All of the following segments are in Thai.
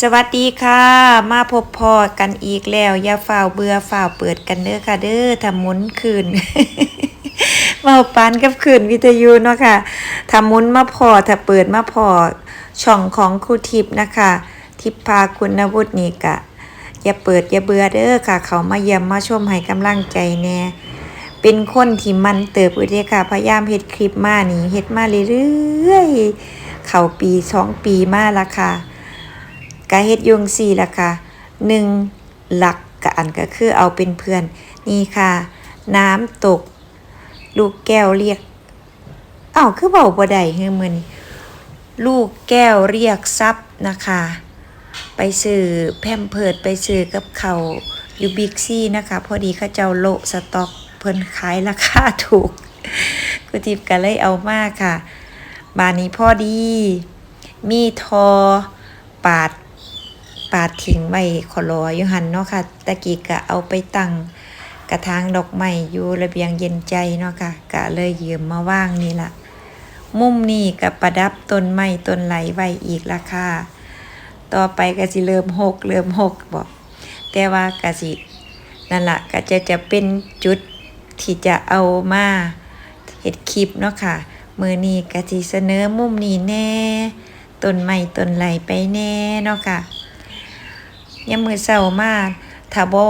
สวัสดีค่ะ มาพบพอกันอีกแล้ว อย่าฝ่าวเบื่อฝ่าวเปิดกันเด้อค่ะเด้อทำมุนคืนเมาปานกับคืนวิทยุเนาะค่ะทำมุนมาพอถ้าเปิดมาพอช่องของครูทิพย์นะคะ ทิพพาคุณวุฒินี่กะ อย่าเปิดอย่าเบื่อเด้อค่ะ เขามาเยี่ยมมาชมให้กำลังใจแน่เป็นคนที่มันเติบอยู่เด้ค่ะพยายามเฮ็ดคลิปมานี่เฮ็ดมาเรื่อยๆ เขาปีสองปีมาละค่ะ กะเฮ็ดยงสี่ละค่ะหนึ่งหลักกะอันก็คือเอาเป็นเพื่อน นี่ค่ะ น้ำตก ลูกแก้วเรียกอ้าวคือเบาบ่ได้เฮ้ยมือนี้ลูกแก้วเรียกทรัพย์นะคะ ไปซื้อแพมเพิดไปซื้อกับเขาอยู่บิ๊กซี่นะคะ พอดีเขาเจ้าโลสต็อกเพิ่นขายราคาถูกกุทิพย์ก็เลยเอามากค่ะ บานนี้พอดี มีทอ ปาด ปาดทิ้งไว้ขอรออยู่หันเนาะค่ะตะกี้ก็เอาไปตั้งกระถางดอกไม้อยู่ระเบียงเย็นใจเนาะค่ะก็เลยยืมมาว่างนี่ละมุมนี้ก็ประดับต้นไม้ต้นไหลไว้อีกละค่ะต่อไปก็สิเริ่มหกเริ่มหกบอกแต่ว่าก็สินั่นละก็จะจะเป็นจุดที่จะเอามาเฮ็ดคลิปเนาะค่ะมือนี้ก็สิเสนอมุมนี้แน่ต้นไม้ต้นไหลไปแน่เนาะค่ะ ยามมือเศร้ามากถ้าบ่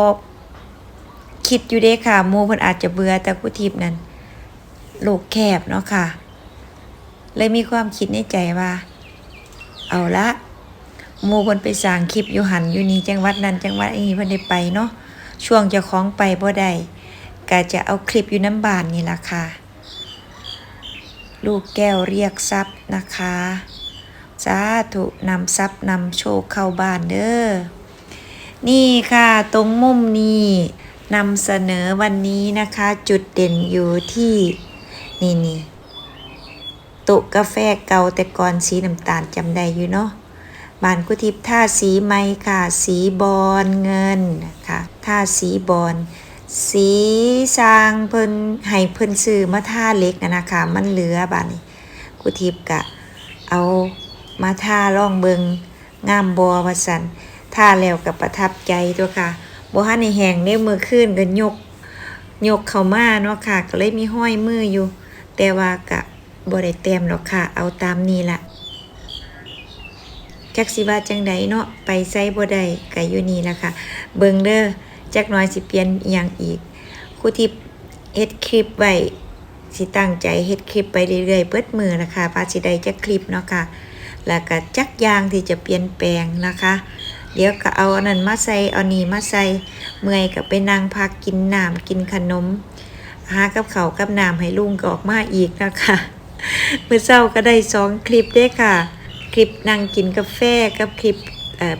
คิดอยู่เด้ค่ะมูเพิ่นอาจจะเบื่อแต่กูทิพนั้นโลกแคบเนาะค่ะ เลยมีความคิดในใจว่า เอาละมูเพิ่นไปสร้างคลิปอยู่หันอยู่นี่จังหวัดนั้นจังหวัดนี้เพิ่นได้ไปเนาะช่วงเจ้าของไปบ่ได้ก็จะเอาคลิปอยู่น้ำบานนี่ล่ะค่ะ ลูกแก้วเรียกทรัพย์นะคะสาธุนำทรัพย์นำโชคเข้าบ้านเด้อ นี่ค่ะตรงมุมนี้นำเสนอวันนี้นะคะ จุดเด่นอยู่ที่นี่นี่โต๊ะกาแฟเก่าแต่ก่อนสีน้ำตาลจำได้อยู่เนาะบานกุทิพท่าสีไม้ค่ะ สีบอลเงินนะคะท่าสีบอลสีสร้างเพิ่นให้เพิ่นซื้อมาท่าเล็กนะคะ มันเหลือบานนี้กุทิพกะ เอามาท่าล่องเบิงงามบอว่าสัน ท่าแล้วกับประทับใจตัวค่ะบ่ฮันในแหงได้มือขึ้นก็ยกยกเข้ามาเนาะค่ะ ก็เลยมีห้อยมืออยู่ แต่ว่ากะบ่ได้เต็มหรอกค่ะ เอาตามนี้ละจักสิว่าจังใดเนาะไปใส่บ่ได้ก็อยู่นี่ละค่ะ เบิงเด้อจักน่อยสิเปลี่ยนอหยังอีกครูที่เฮ็ดคลิปไว้สิตั้งใจเฮ็ดคลิปไปเรื่อยๆเปิดมือนะคะพาสิได้จักคลิปเนาะค่ะ แล้วก็จักอย่างที่จะเปลี่ยนแปลงนะคะ เดี๋ยวก็เอาอันนั้นมาใส่เอานีมาใส่เมื่อยก็ไปนั่งพักกินน้ำกินขนม หากับเขากับน้ำให้ลุงก็ออกมาอีกนะคะเมื่อเช้าก็ได้สองคลิปด้ค่ะ คลิปนั่งกินกาแฟกับคลิป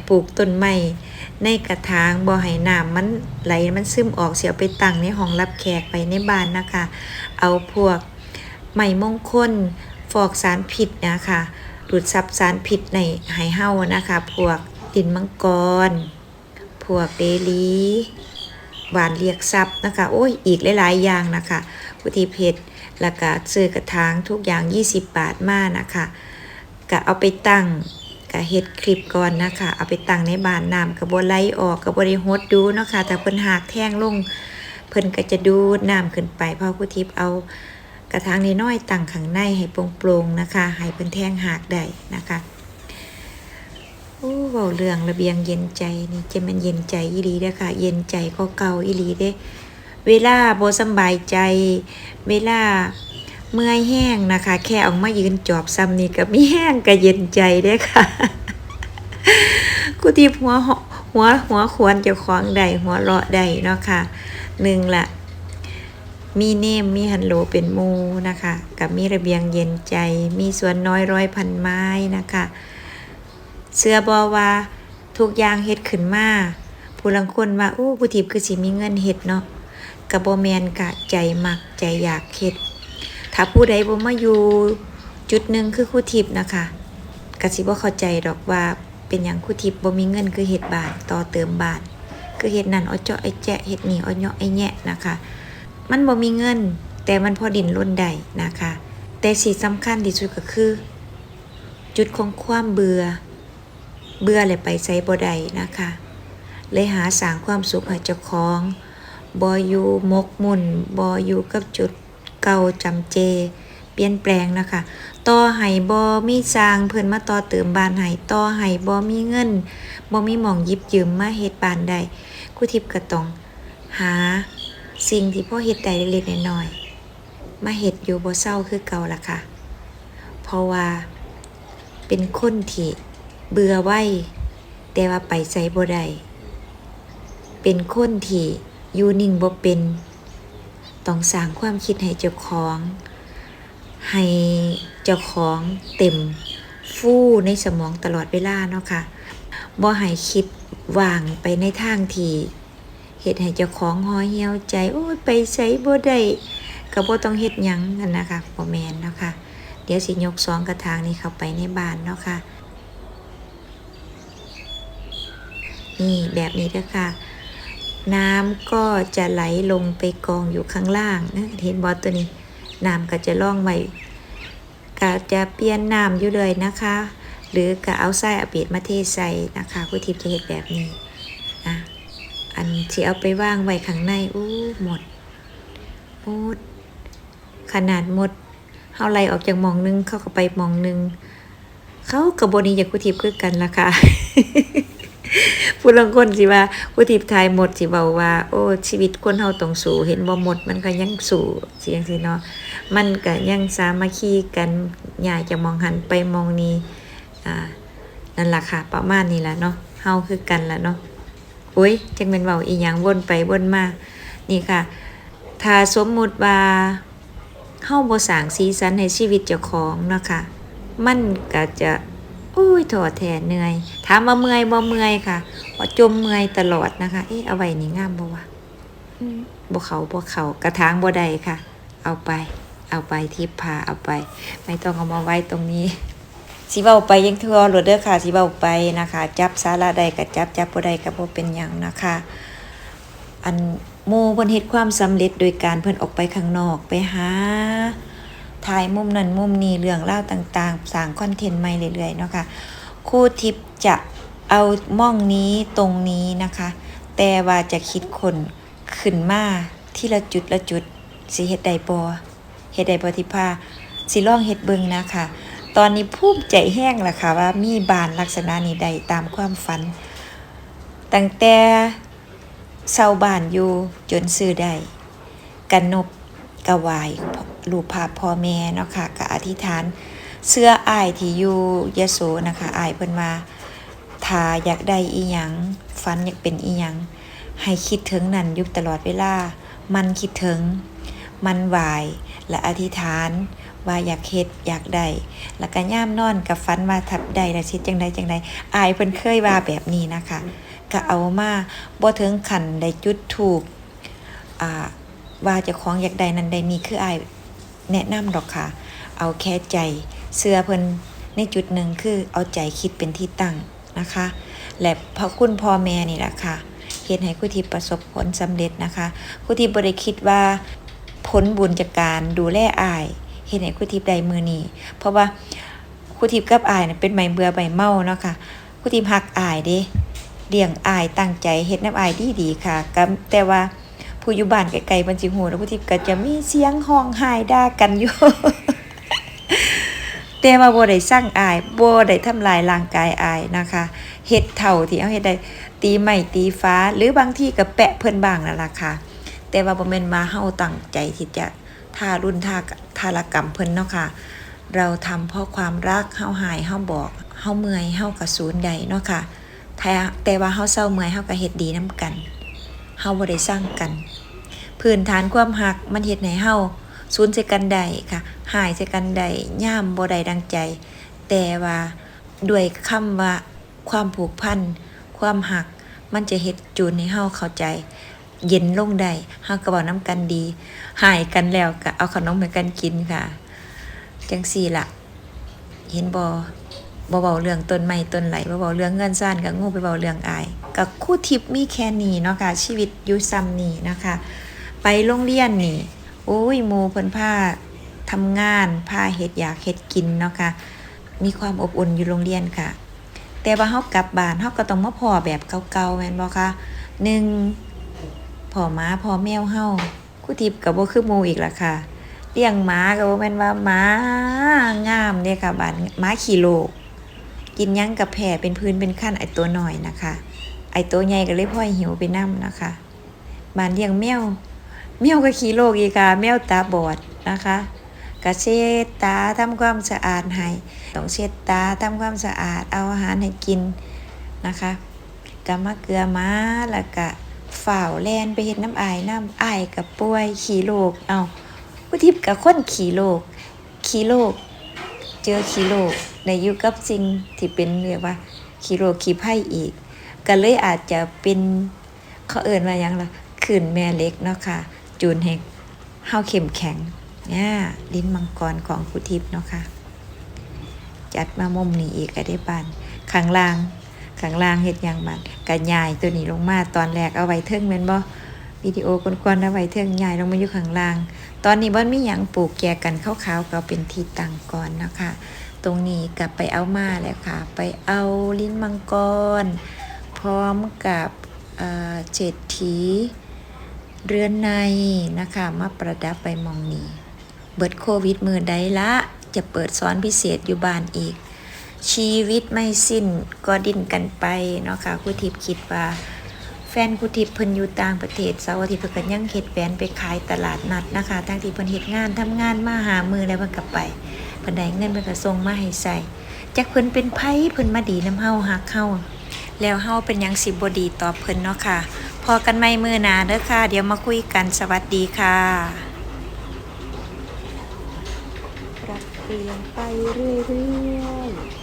ปลูกต้นไม้ในกระถางบ่ให้น้ำมันไหลมันซึมออกเสียไปตั้งในห้องรับแขกไปในบ้านนะคะ เอาพวกไม้มงคลฟอกสารพิษนะคะดูดซับสารพิษในไหเฮานะคะ พวก ดินมังกรพวกเดลีหวานเรียกซับนะคะ โอ้ย อีกหลาย ๆ อย่างนะคะพุทธิเพชรแล้วก็ซื้อกระถางทุกอย่าง 20 บาทมานะคะก็เอาไปตั้งก็เฮ็ดคลิปก่อนนะคะ เอาไปตั้งในบานน้ำกระบวไหลออกกระบวได้ฮดดูเนาะคะแต่เพิ่นหากแท่งลง เพิ่นก็จะดูดน้ำขึ้นไปเพราะพุทิพเอากระถางน้อยๆตั้งข้างในให้โปร่งๆนะคะ ให้เพิ่นแท่งหากได้นะคะ โอ้เว้าเรื่องระเบียงเย็นใจนี่จะมันเย็นใจอีหลีเด้อค่ะ เย็นใจก็เก่าอีหลีเด้เวลาโบสบายใจ เวลาเมื่อยแห้งนะคะ แค่ออกมายืนจอบซ้ำนี่ก็มีแห้งก็เย็นใจเด้ค่ะกูที่หัวหัวหัวควรจะคล้องใดหัวเราะใดเนาะค่ะหนึ่งละมีเนมมีฮันโลเป็นมูนะคะ กับมีระเบียงเย็นใจ มีสวนน้อยร้อยพันไม้นะคะ เสื้อบอว่าทุกอย่างเฮ็ดขึ้นมาผู้ลังคนว่าอู้ผู้ทิพย์คือสิมีเงินเฮ็ดเนาะกับโบแมนกะใจมักใจอยากเฮ็ด ถ้าผู้ใดบ่มาอยู่จุดหนึ่งคือคู่ทิพย์นะคะกสิบ่เข้าใจดอกว่าเป็นอย่างคู่ทิพย์บ่มีเงินคือเฮ็ดบาทต่อเติมบาทคือเฮ็ดนั่นเอาเจาะไอ้แจะเฮ็ดนี่เอาเนาะไอ้แยะนะคะ มันบ่มีเงิน แต่มันพอดินล้นได้นะคะ แต่สิ่งสำคัญที่สุดก็คือ จุดของความเบื่อ เบื่อเลยไปไสบ่ได้นะคะ เลยหาสร้างความสุขให้เจ้าของบ่อยู่มกมุ่นบ่อยู่กับจุดเก่าจำเจ เปลี่ยนแปลงนะคะ ต่อให้บ่มีสร้างเพิ่นมาต่อเติมบ้านให้ต่อให้บ่มีเงินบ่มีหม่องยิบยืมมาเฮ็ดบ้านได้ครูทิพย์ก็ต้องหาสิ่งที่พ่อเฮ็ดได้เล็กๆน้อยๆมาเฮ็ดอยู่บ่เศร้าคือเก่าล่ะค่ะ เพราะว่าเป็นคนที่ เบื่อไว้แต่ว่าไปไสบ่ได้เป็นคนที่อยู่นิ่งบ่เป็น ต้องสร้างความคิดให้เจ้าของ ให้เจ้าของเต็มฟู่ในสมองตลอดเวลาเนาะค่ะบ่ให้คิดวางไปในทางที่เฮ็ดให้เจ้าของห่อเหี่ยวใจ โอ้ยไปไสบ่ได้ก็บ่ต้องเฮ็ดหยังนั่นนะคะบ่แม่นเนาะค่ะเดี๋ยวสิยกสองกระถางนี้เข้าไปในบ้านเนาะค่ะ นี่แบบนี้เด้อค่ะ น้ำก็จะไหลลงไปกองอยู่ข้างล่างนะเห็นบอสตัวนี้ น้ำก็จะล่องไวก็จะเปลี่ยนน้ำอยู่เลยนะคะ หรือก็เอาไส้อเปียดมาเทใส่นะคะคุณทิพย์จะเห็นแบบนี้นะอันที่เอาไปว่างไว้ข้างในอู้หมดหมด ขนาดหมดเฮาไหลออกจากมองหนึงเข้าก็ไปมองหนึงเขากับบนี้อยากคุทิพย์คือกันล่ะค่ะ ผู้ลางคนสิว่าผู้ทิพย์ทายหมดสิเบาว่า โอ้ ชีวิตคนเฮาต้องสู้เห็นบ่หมด มันก็ยังสู้สิจังซี่เนาะมันก็ยังสามัคคีกันอยากจะมองหันไปมองนี้อ่านั่นล่ะค่ะ ประมาณนี้ล่ะเนาะเฮาคือกันล่ะเนาะโอ้ยจังเป็นเว้าอีหยังวนไปวนมานี่ค่ะ ถ้าสมมุติว่าเฮาบ่สร้างสีสันให้ชีวิตเจ้าของเนาะค่ะมันก็จะ อ้ยท้อแท้เหนื่อย ถามว่าเมื่อยบ่เมื่อยค่ะว่าจมเมื่อยตลอดนะคะ เอ๊ะเอาไว้นี่งามบ่วะอืมบ่เขาบ่เขากระถางบ่ได้ค่ะ เอาไป เอาไปทิพพาเอาไป ไม่ต้องเอามาไว้ตรงนี้สิเว้าไปยังเทื่อโหลดเด้อค่ะสิเว้าไปนะคะ จับสาระใดก็จับจับบ่ได้ก็บ่เป็นหยังนะคะ อันหมู่เพิ่นเฮ็ดความสำเร็จโดยการเพิ่นออกไปข้างนอกไปหา ถ่ายมุมนั้นมุมนี้เรื่องราต่างๆสร้างคอนเทนต์ใหม่เรื่อยๆเนาะค่ะคู่ทิปจะเอาม่องนี้ตรงนี้นะคะ แต่ว่าจะคิดคนขึ้นมาที่ละจุดละจุดสิเฮ็ดได้บ่เฮ็ดได้บ่ทิพาสิลองเฮ็ดเบิงนะคะ ตอนนี้ภูมิใจแห้งละค่ะว่ามีบานลักษณะนี้ได้ตามความฝันตั้งแต่เศร้าบานอยู่จนซื้อได้กันนบ กะวายรูปภาพพ่อแม่เนาะค่ะกะอธิษฐานเสื้ออายที่อยู่ยโสนะคะอายเพิ่นมาถ้าอยากได้อีหยังฝันอยากเป็นอีหยังให้คิดถึงนั่นยู่ตลอดเวลา มันคิดถึง มันวาย และอธิษฐาน ว่าอยากเฮ็ดอยากได้ แล้วก็ย่ามนอนกับฝันว่าทับได้และชิดจังใดจังใดอายเพิ่นเคยว่าแบบนี้นะคะ ก็เอามาบ่ถึงขันได้จุดถูกอ่า ว่าเจ้าของอยากได้นั้นได้นี่คืออายแนะนำดอกค่ะ เอาแค่ใจเสื้อเพิ่นในจุดหนึ่งคือเอาใจคิดเป็นที่ตั้งนะคะ และพระคุณพ่อแม่นี่แหละค่ะเฮ็ดให้คุทิพย์ประสบผลสำเร็จนะคะคุทิพย์บ่ได้คิดว่าผลบุญจากการดูแลอายเฮ็ดให้คุทิพย์ได้มือนี้เพราะว่าคุทิพย์กับอายเป็นใบเบื่อใบเมาเนาะค่ะคุทิพย์ฮักอายเด้เลี้ยงอายตั้งใจเฮ็ดน้ำอายดีดีๆค่ะ แต่ว่า ผู้อยู่บ้านไกลๆมันสิฮู้แล้วผู้ที่ก็จะมีเสียงห้องไห้ด่ากันอยู่แต่ว่าบ่ได้สร้างอายบ่ได้ทำลายร่างกายอายนะคะเฮ็ดเท่าที่เอาเฮ็ดได้ตีไม้ตีฟ้า หรือบางที่ก็แปะเพิ่นบ้างนั่นล่ะค่ะ แต่ว่าบ่แม่นมาเฮาตั้งใจที่จะทารุณทาทารกรรมเพิ่นเนาะค่ะ เราทำเพราะความรักเฮาหายเฮาบอกเฮาเมื่อยเฮาก็สูญใดเนาะค่ะแต่ว่าเฮาเศร้าเมื่อยเฮาก็เฮ็ดดีนํกัน เฮาบ่ได้สร้างกันพื้นฐานความหักมันเฮ็ดให้เฮาสูญใส่กันได้ค่ะหายใส่กันได้ย่ามบ่ได้ดังใจ แต่ว่าด้วยคำว่าความผูกพันความหักมันจะเฮ็ดจูนให้เฮาเข้าใจ เย็นลงได้เฮาก็เว้านํกันดี หายกันแล้วก็เอาขนมให้กันกินค่ะ จังซี่ล่ะเห็นบ่ บ่เว้าเรื่องต้นไม้ต้นไหลบ่เว้าเรื่องเงินซ่านก็งูไปเว้าเรื่องอายกับคู่ทิพย์มีแค่นี้เนาะค่ะชีวิตยู่ซ้ำนี้นะคะ ไปโรงเรียนนี่โอ้ยมูเพิ่นพาทำงานพาเฮ็ดอยากเฮ็ดกินเนาะค่ะ มีความอบอุ่นอยู่โรงเรียนค่ะ แต่ว่าเฮากลับบ้านเฮาก็ต้องมาพอแบบเก่าๆแม่นบ่คะหนึ่งพ่อหมาพ่อแมวเฮาครูทิพย์ก็บ่คือมูอีกละค่ะเลี้ยงหมาก็บ่แม่นว่าหมางามเด้ค่ะบ้านหมาขี้โลก กินยังกับแผ่เป็นพื้นเป็นขั้นไอตัวหน้อยนะคะ ไอตัวใหญ่ก็เลยพ่อยหิวไปนํนะคะบ้านเลี้ยงแมวแมวก็ขี้โลกอีกค่ะแมวตาบอดนะคะก็เช็ดตาทำความสะอาดให้ต้องเช็ดตาทำความสะอาดเอาอาหารให้กินนะคะก็มาเกลือม้าแล้วก็ฝ่าวแลนไปเฮ็ดน้ำอายน้ำอายกับป่วย ขี้โลกเอาผู้ทิพย์กับคนขี้โลกขี้โลก เจอขี้โลกในยู่กับสิ่งที่เป็นเรียกว่าขี้โลกขี้ไผ่อีก ก็เลยอาจจะเป็นเขาเอิ่นว่ายังล่ะขืนแม่เล็กเนาะค่ะ จูนให้เฮาเข้มแข็งเนี่ยลิ้นมังกรของคุทิพย์เนาะค่ะ จัดมามุมนี้อีกก็ได้บานข้างล่างข้างล่างเฮ็ดยังบานกะยายตัวนี้ลงมาตอนแรกเอาไว้เทิงแม่นบ่ วิดีโอก่อนๆเอาไว้เทิงยายลงมาอยู่ข้างล่าง ตอนนี้บ่มีหยังปลูกแยกกันขาวๆก็เป็นที่ตั้งก่อนนะคะ ตรงนี้กลับไปเอามาแล้วค่ะ ไปเอาลิ้นมังกร พร้อมกับเจ็ดถีเรือนในนะคะมาประดับไปมองนี้ เบิดโควิดมือใดละจะเปิดสอนพิเศษอยู่บ้านอีก ชีวิตไม่สิ้นก็ดิ้นกันไปเนาะค่ะครูทิพย์คิดว่า แฟนครูทิพเพิ่นอยู่ต่างประเทศเสาร์อาทิตย์เพิ่นก็ยังเฮ็ดแหวนไปขายตลาดนัดนะคะทั้งที่เพิ่นเฮ็ดงานทำงานมาหามือแล้วเพิ่นก็ไปเพิ่นได้เงินเพิ่นก็ส่งมาให้ใส่จักเพิ่นเป็นไผเพิ่นมาดีน้ำเฮาฮักเฮาแล้วเฮาเป็นหยังสิบ่ดีตอบเพิ่นเนาะค่ะพอกันใหม่มื้อหน้าเด้อค่ะ เดี๋ยวมาคุยกันสวัสดีค่ะปรับเปลี่ยนไปเรื่อยๆ